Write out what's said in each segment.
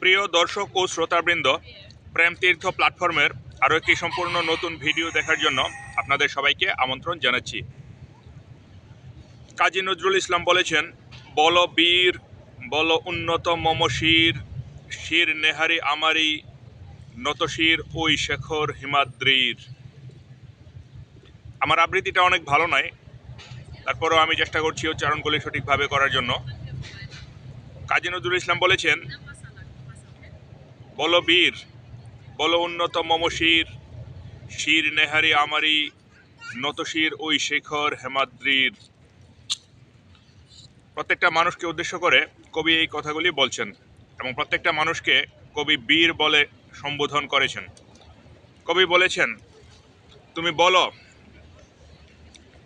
প্রিয় দর্শক ও শ্রোতাবৃন্দ, প্রেম তীর্থ প্ল্যাটফর্মের আরও একটি সম্পূর্ণ নতুন ভিডিও দেখার জন্য আপনাদের সবাইকে আমন্ত্রণ জানাচ্ছি। কাজী নজরুল ইসলাম বলেছেন, বল বীর, বল উন্নত মম শির শির নেহারি আমারি নতশির ওই শেখর হিমাদ্রির। আমার আবৃত্তিটা অনেক ভালো নয়, তারপরেও আমি চেষ্টা করছি উচ্চারণগুলি সঠিকভাবে করার জন্য। কাজী নজরুল ইসলাম বলেছেন বল বীর, বল উন্নত মম শির শির নেহারি আমারি নতশির ওই শেখর হেমাদ্রির। প্রত্যেকটা মানুষকে উদ্দেশ্য করে কবি এই কথাগুলি বলছেন এবং প্রত্যেকটা মানুষকে কবি বীর বলে সম্বোধন করেছেন। কবি বলেছেন, তুমি বলো,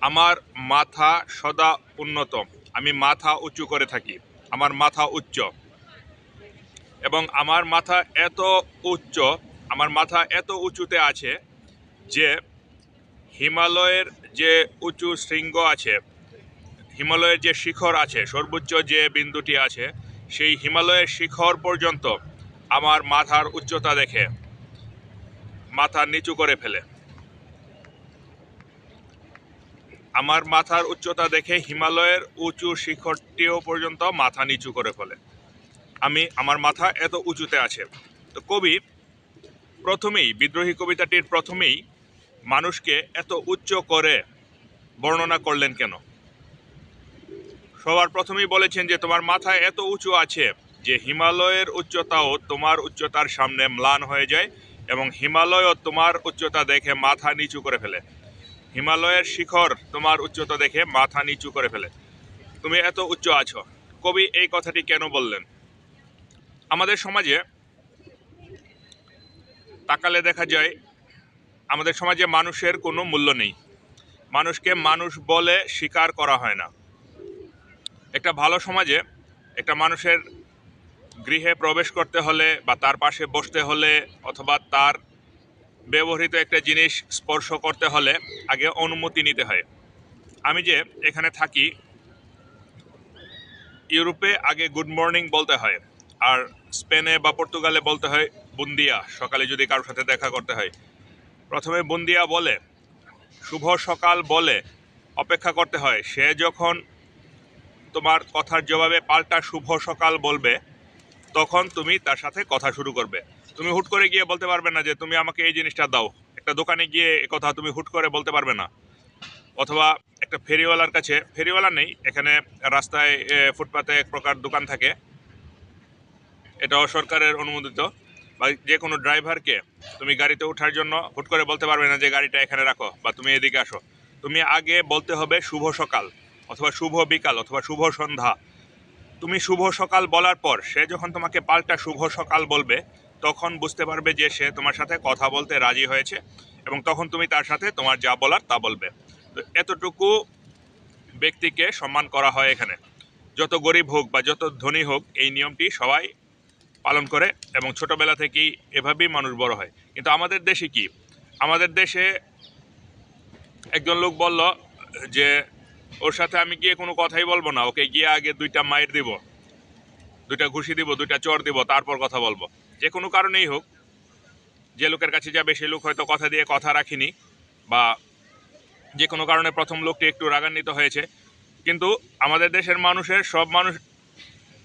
আমার মাথা সদা উন্নত, আমি মাথা উঁচু করে থাকি, আমার মাথা উচ্চ। এবং আমার মাথা এত উচ্চ, আমার মাথা এত উঁচুতে আছে যে হিমালয়ের যে উঁচু শৃঙ্গ আছে, হিমালয়ের যে শিখর আছে, সর্বোচ্চ যে বিন্দুটি আছে, সেই হিমালয়ের শিখর পর্যন্ত আমার মাথার উচ্চতা দেখে মাথা নিচু করে ফেলে। আমার মাথার উচ্চতা দেখে হিমালয়ের উঁচু শিখরটিও পর্যন্ত মাথা নিচু করে ফেলে। আমি আমার মাথা এত উঁচুতে আছে। তো কবি প্রথমেই, বিদ্রোহী কবিতাটির প্রথমেই মানুষকে এত উচ্চ করে বর্ণনা করলেন কেন? সবার প্রথমেই বলেছেন যে, তোমার মাথা এত উঁচু আছে যে, হিমালয়ের উচ্চতাও তোমার উচ্চতার সামনে ম্লান হয়ে যায় এবং হিমালয়ও তোমার উচ্চতা দেখে মাথা নিচু করে ফেলে। হিমালয়ের শিখর তোমার উচ্চতা দেখে মাথা নিচু করে ফেলে। তুমি এত উচ্চ আছো। কবি এই কথাটি কেন বললেন? আমাদের সমাজে তাকালে দেখা যায়, আমাদের সমাজে মানুষের কোনো মূল্য নেই। মানুষকে মানুষ বলে স্বীকার করা হয় না। একটা ভালো সমাজে একটা মানুষের গৃহে প্রবেশ করতে হলে বা তার পাশে বসতে হলে অথবা তার ব্যবহৃত একটা জিনিস স্পর্শ করতে হলে আগে অনুমতি নিতে হয়। আমি যে এখানে থাকি, ইউরোপে আগে গুড মর্নিং বলতে হয়, আর স্পেনে বা পর্তুগালে বলতে হয় বুন্দিয়া। সকালে যদি কারোর সাথে দেখা করতে হয়। প্রথমে বুন্দিয়া বলে, শুভ সকাল বলে অপেক্ষা করতে হয়। সে যখন তোমার কথার জবাবে পাল্টা শুভ সকাল বলবে, তখন তুমি তার সাথে কথা শুরু করবে। তুমি হুট করে গিয়ে বলতে পারবে না যে, তুমি আমাকে এই জিনিসটা দাও। একটা দোকানে গিয়ে কথা তুমি হুট করে বলতে পারবে না। অথবা একটা ফেরিওয়ালার কাছে, ফেরিওয়ালা নেই, এখানে রাস্তায় ফুটপাতে এক প্রকার দোকান থাকে। এটাও সরকারের অনুমোদিত। বা যে কোনো ড্রাইভারকে তুমি গাড়িতে ওঠার জন্য হুট করে বলতে পারবে না যে গাড়িটা এখানে রাখো বা তুমি এদিকে আসো। তুমি আগে বলতে হবে শুভ সকাল অথবা শুভ বিকাল অথবা শুভ সন্ধ্যা। তুমি শুভ সকাল বলার পর সে যখন তোমাকে পাল্টা শুভ সকাল বলবে, তখন বুঝতে পারবে যে সে তোমার সাথে কথা বলতে রাজি হয়েছে এবং তখন তুমি তার সাথে তোমার যা বলার তা বলবে। তো এতটুকু ব্যক্তিকে সম্মান করা হয় এখানে। যত গরিব হোক বা যত ধনী হোক, এই নিয়মটি সবাই পালন করে এবং ছোটবেলা থেকেই এভাবেই মানুষ বড় হয়। কিন্তু আমাদের দেশে কি? আমাদের দেশে একজন লোক বলল যে, ওর সাথে আমি গিয়ে কোনো কথাই বলব না। ওকে গিয়ে আগে দুইটা মায়ের দিব, দুইটা ঘুষি দিব, দুইটা চর দিব, তারপর কথা বলব। যে কোনো কারণেই হোক, যে লোকের কাছে যাবে সেই লোক হয়তো কথা দিয়ে কথা রাখিনি বা যে কোনো কারণে প্রথম লোকটি একটু রাগান্বিত হয়েছে। কিন্তু আমাদের দেশের মানুষের সব মানুষ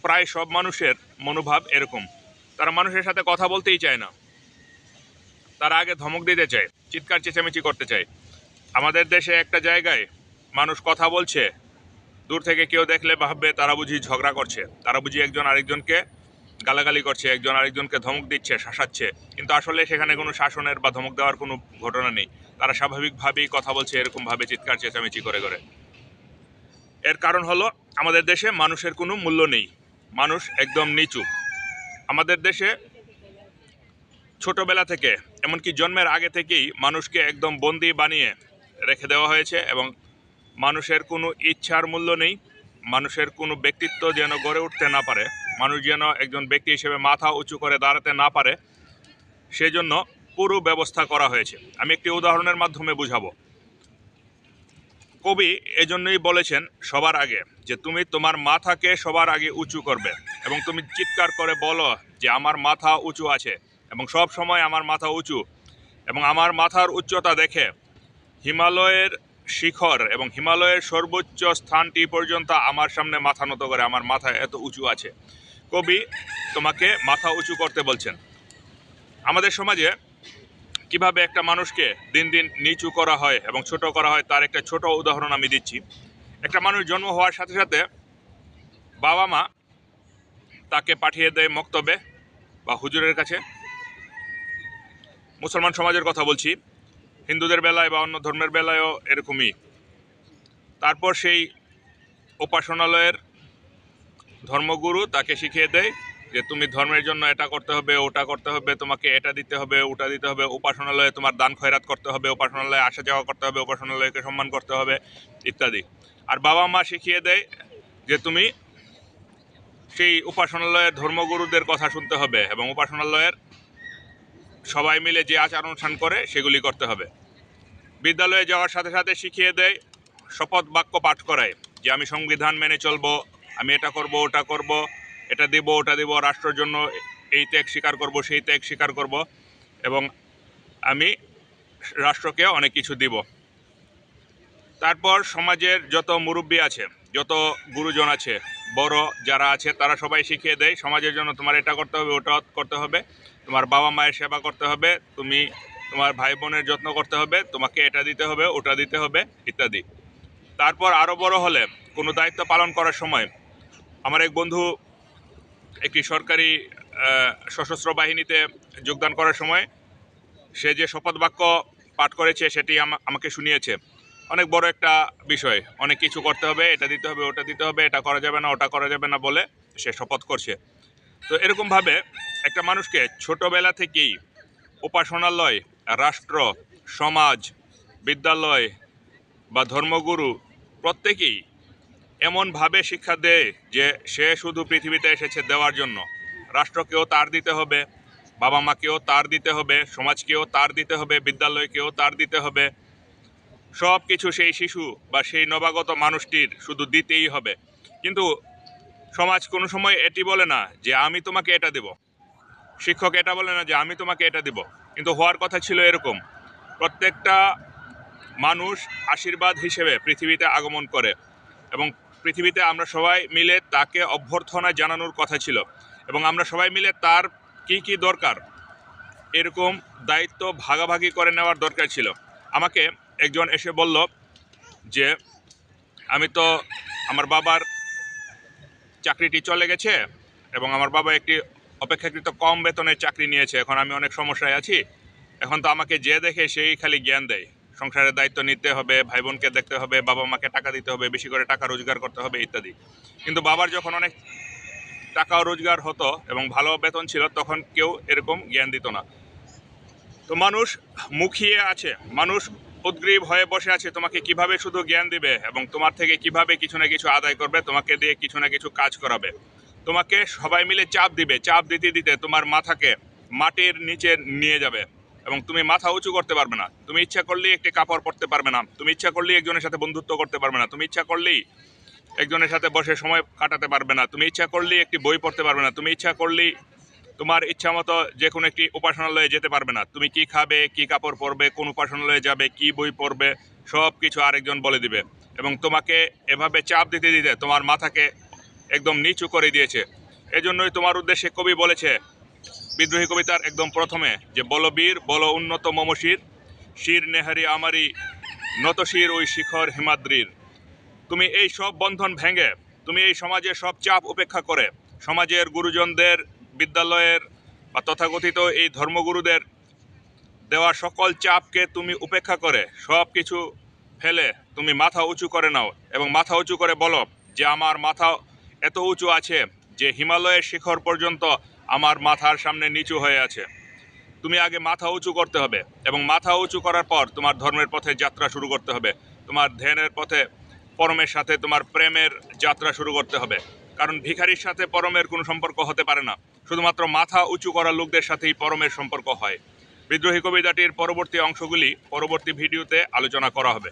প্রায় সব মানুষের মনোভাব এরকম। তারা মানুষের সাথে কথা বলতেই চায় না। তারা আগে ধমক দিতে চায়, চিৎকার চেঁচামেচি করতে চায়। আমাদের দেশে একটা জায়গায় মানুষ কথা বলছে, দূর থেকে কেউ দেখলে ভাববে তারা বুঝি ঝগড়া করছে। তারা বুঝি একজন আরেকজনকে গালাগালি করছে, একজন আরেকজনকে ধমক দিচ্ছে, শাসাচ্ছে। কিন্তু আসলে সেখানে কোনো শাসনের বা ধমক দেওয়ার কোনো ঘটনা নেই। তারা স্বাভাবিকভাবেই কথা বলছে, এরকমভাবে চিৎকার চেঁচামেচি করে করে। এর কারণ হলো, আমাদের দেশে মানুষের কোনো মূল্য নেই। মানুষ একদম নিচু। আমাদের দেশে ছোটবেলা থেকে, এমনকি জন্মের আগে থেকেই মানুষকে একদম বন্দি বানিয়ে রেখে দেওয়া হয়েছে এবং মানুষের কোনো ইচ্ছার মূল্য নেই, মানুষের কোনো ব্যক্তিত্ব যেন গড়ে উঠতে না পারে, মানুষ যেন একজন ব্যক্তি হিসেবে মাথা উঁচু করে দাঁড়াতে না পারে। সেজন্য পুরো ব্যবস্থা করা হয়েছে। আমি একটি উদাহরণের মাধ্যমে বুঝাবো। কবি এজন্যই বলেছেন সবার আগে যে তুমি তোমার মাথাকে সবার আগে উঁচু করবে এবং তুমি চিৎকার করে বলো যে আমার মাথা উঁচু আছে এবং সব সময় আমার মাথা উঁচু এবং আমার মাথার উচ্চতা দেখে হিমালয়ের শিখর এবং হিমালয়ের সর্বোচ্চ স্থানটি পর্যন্ত আমার সামনে মাথা নত করে, আমার মাথা এত উঁচু আছে। কবি তোমাকে মাথা উঁচু করতে বলছেন। আমাদের সমাজে কীভাবে একটা মানুষকে দিন দিন নিচু করা হয় এবং ছোট করা হয় তার একটা ছোট উদাহরণ আমি দিচ্ছি। একটা মানুষ জন্ম হওয়ার সাথে সাথে বাবা মা তাকে পাঠিয়ে দেয় মক্তবে বা হুজুরের কাছে। মুসলমান সমাজের কথা বলছি, হিন্দুদের বেলায় বা অন্য ধর্মের বেলায়ও এরকমই। তারপর সেই উপাসনালয়ের ধর্মগুরু তাকে শিখিয়ে দেয় যে তুমি ধর্মের জন্য এটা করতে হবে, ওটা করতে হবে, তোমাকে এটা দিতে হবে, ওটা দিতে হবে, উপাসনালয়ে তোমার দান খয়রাত করতে হবে, উপাসনালয়ে আসা যাওয়া করতে হবে, উপাসনালয়কে সম্মান করতে হবে, ইত্যাদি। আর বাবা মা শিখিয়ে দেয় যে তুমি সেই উপাসনালয়ের ধর্মগুরুদের কথা শুনতে হবে এবং উপাসনালয়ের সবাই মিলে যে আচার অনুষ্ঠান করে সেগুলি করতে হবে। বিদ্যালয়ে যাওয়ার সাথে সাথে শিখিয়ে দেয়, শপথ বাক্য পাঠ করায় যে আমি সংবিধান মেনে চলবো, আমি এটা করব, ওটা করব এটা দেব, ওটা দেব, রাষ্ট্রের জন্য এই ত্যাগ স্বীকার করব, সেই ত্যাগ স্বীকার করব। এবং আমি রাষ্ট্রকে অনেক কিছু দিব। তারপর সমাজের যত মুরব্বী আছে, যত গুরুজন আছে, বড় যারা আছে, তারা সবাই শিখিয়ে দেয়, সমাজের জন্য তোমার এটা করতে হবে, ওটা করতে হবে, তোমার বাবা মায়ের সেবা করতে হবে, তুমি তোমার ভাই বোনের যত্ন করতে হবে, তোমাকে এটা দিতে হবে, ওটা দিতে হবে, ইত্যাদি। তারপর আরও বড় হলে কোনো দায়িত্ব পালন করার সময় আমার এক বন্ধু একটি সরকারি সশস্ত্র বাহিনীতে যোগদান করার সময় সে যে শপথ বাক্য পাঠ করেছে সেটি আমা- আমাকে শুনিয়েছে। অনেক বড় একটা বিষয়। অনেক কিছু করতে হবে, এটা দিতে হবে, ওটা দিতে হবে, এটা করা যাবে না, ওটা করা যাবে না বলে সে শপথ করছে। তো এরকমভাবে একটা মানুষকে ছোটবেলা থেকেই উপাসনালয়, রাষ্ট্র, সমাজ, বিদ্যালয় বা ধর্মগুরু প্রত্যেকেই এমনভাবে শিক্ষা দেয় যে সে শুধু পৃথিবীতে এসেছে দেওয়ার জন্য। রাষ্ট্রকেও তার দিতে হবে বাবা মাকেও তার দিতে হবে, সমাজকেও তার দিতে হবে, বিদ্যালয়কেও তার দিতে হবে। সব কিছু সেই শিশু বা সেই নবাগত মানুষটির শুধু দিতেই হবে। কিন্তু সমাজ কোনো সময় এটি বলে না যে, আমি তোমাকে এটা দেব। শিক্ষক এটা বলে না যে, আমি তোমাকে এটা দেব। কিন্তু হওয়ার কথা ছিল এরকম। প্রত্যেকটা মানুষ আশীর্বাদ হিসেবে পৃথিবীতে আগমন করে এবং পৃথিবীতে আমরা সবাই মিলে তাকে অভ্যর্থনা জানানোর কথা ছিল। এবং আমরা সবাই মিলে তার কি কি দরকার এরকম দায়িত্ব ভাগাভাগি করে নেওয়ার দরকার ছিল। আমাকে একজন এসে বলল যে, আমি তো আমার বাবার চাকরিটি চলে গেছে এবং আমার বাবা একটি অপেক্ষাকৃত কম বেতনের চাকরি নিয়েছে। এখন আমি অনেক সমস্যায় আছি। এখন তো আমাকে যে দেখে সেই খালি জ্ঞান দেয়। সংসারের দায়িত্ব নিতে হবে ভাই বোনকে দেখতে হবে বাবা মাকে টাকা দিতে হবে, বেশি করে টাকা রোজগার করতে হবে, ইত্যাদি। কিন্তু বাবার যখন অনেক টাকা রোজগার হতো এবং ভালো বেতন ছিল, তখন কেউ এরকম জ্ঞান দিত না। তো মানুষ মুখিয়ে আছে, মানুষ উদ্গ্রীব হয়ে বসে আছে, তোমাকে কীভাবে শুধু জ্ঞান দিবে এবং তোমার থেকে কীভাবে কিছু না কিছু আদায় করবে, তোমাকে দিয়ে কিছু না কিছু কাজ করাবে। তোমাকে সবাই মিলে চাপ দিবে, চাপ দিতে দিতে তোমার মাথাকে মাটির নিচে নিয়ে যাবে। এবং তুমি মাথা উঁচু করতে পারবে না। তুমি ইচ্ছা করলেই একটি কাপড় পরতে পারবে না। তুমি ইচ্ছা করলেই একজনের সাথে বন্ধুত্ব করতে পারবে না। তুমি ইচ্ছা করলেই একজনের সাথে বসে সময় কাটাতে পারবে না। তুমি ইচ্ছা করলেই একটি বই পড়তে পারবে না। তুমি ইচ্ছা করলেই তোমার ইচ্ছা মতো যে কোনো একটি উপাসনালয়ে যেতে পারবে না। তুমি কি খাবে, কি কাপড় পরবে, কোন উপাসনালয়ে যাবে, কি বই পড়বে সব কিছু আরেকজন বলে দিবে। এবং তোমাকে এভাবে চাপ দিতে দিতে তোমার মাথাকে একদম নিচু করে দিয়েছে। এজন্যই তোমার উদ্দেশ্যে কবি বলেছে বিদ্রোহী কবিতার একদম প্রথমে যে, বলবীর, বল উন্নত মমশির, শির নেহারি আমারি নতশির ওই শিখর হিমাদ্রির। তুমি এই সব বন্ধন ভেঙে, তুমি এই সমাজের সব চাপ উপেক্ষা করে, সমাজের গুরুজনদের বিদ্যালয়ের বা তথাকথিত এই ধর্মগুরুদের দেওয়া সকল চাপকে তুমি উপেক্ষা করে, সব কিছু ফেলে তুমি মাথা উঁচু করে নাও এবং মাথা উঁচু করে বলো যে, আমার মাথা এত উঁচু আছে যে, হিমালয়ের শিখর পর্যন্ত আমার মাথার সামনে নিচু হয়ে আছে। তুমি আগে মাথা উঁচু করতে হবে এবং মাথা উঁচু করার পর তোমার ধর্মের পথে যাত্রা শুরু করতে হবে। তোমার ধ্যানের পথে পরমের সাথে তোমার প্রেমের যাত্রা শুরু করতে হবে। কারণ ভিখারির সাথে পরমের কোনো সম্পর্ক হতে পারে না। শুধুমাত্র মাথা উঁচু করা লোকদের সাথেই পরমের সম্পর্ক হয়। বিদ্রোহী কবিতাটির পরবর্তী অংশগুলি পরবর্তী ভিডিওতে আলোচনা করা হবে।